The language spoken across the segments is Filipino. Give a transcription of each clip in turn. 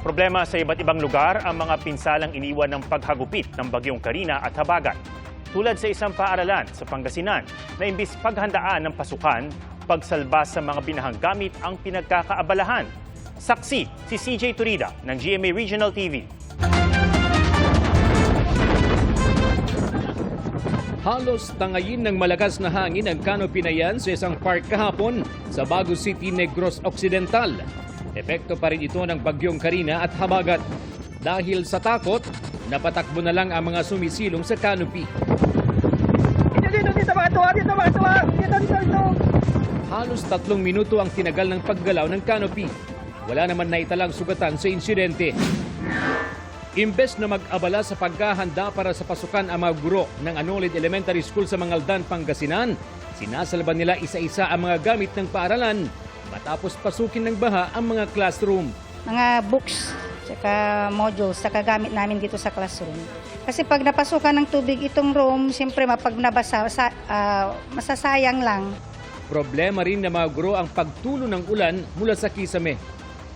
Problema sa iba't ibang lugar ang mga pinsalang iniwan ng paghagupit ng bagyong Karina at Habagat. Tulad sa isang paaralan sa Pangasinan na imbis paghandaan ng pasukan, pagsalbas sa mga binahang gamit ang pinagkakaabalahan. Saksi si CJ Turida ng GMA Regional TV. Halos tangayin ng malakas na hangin ang canopy sa isang park kahapon sa Bago City, Negros Occidental. Epekto pa rin ito ng bagyong Karina at Habagat. Dahil sa takot, napatakbo na lang ang mga sumisilong sa canopy. Dito, dito, dito, mga tuwa, dito, mga tuwa. Dito, dito, dito. Halos tatlong minuto ang tinagal ng paggalaw ng canopy. Wala naman naitalang sugatan sa insidente. Imbes na mag-abala sa paghahanda para sa pasukan ang mga guro ng Anolid Elementary School sa Mangaldan, Pangasinan, sinasalba nila isa-isa ang mga gamit ng paaralan matapos pasukin ng baha ang mga classroom. mga books, saka modules, saka gamit namin dito sa classroom. Kasi pag napasukan ng tubig itong room, siyempre mapag nabasa, sa, ah, masasayang lang. Problema rin ng mga guro ang pagtulo ng ulan mula sa kisame.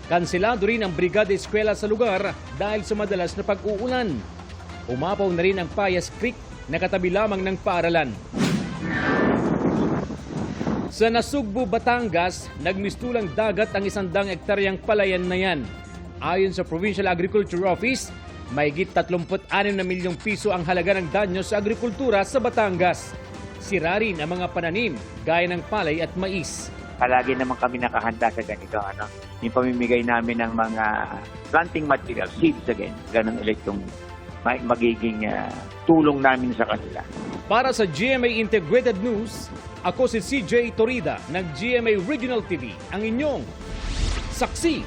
Kanselado rin ang Brigada Eskwela sa lugar dahil sa madalas na pag-uulan. Umapaw na rin ang Payas Creek na katabi lamang ng paaralan. Sa Nasugbu, Batangas, nagmistulang dagat ang isang daang ektaryang palayan na yan. Ayon sa Provincial Agriculture Office, mahigit 36 na milyong piso ang halaga ng danyo sa agrikultura sa Batangas. Sira rin ang mga pananim gaya ng palay at mais. palagi naman kami nakahanda sa ganito. Ano? Yung pamimigay namin ng mga planting material, seeds again. Ganun ulit yung ma- magiging ah, tulong namin sa kanila. Para sa GMA Integrated News, ako si CJ Torida ng GMA Regional TV, ang inyong saksi.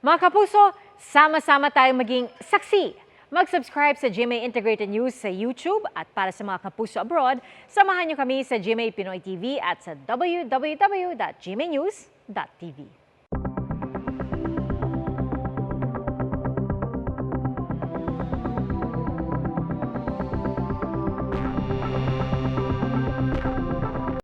Mga kapuso, sama-sama tayong maging saksi. Mag-subscribe sa GMA Integrated News sa YouTube at para sa mga kapuso abroad, samahan niyo kami sa GMA Pinoy TV at sa www.gmanews.tv.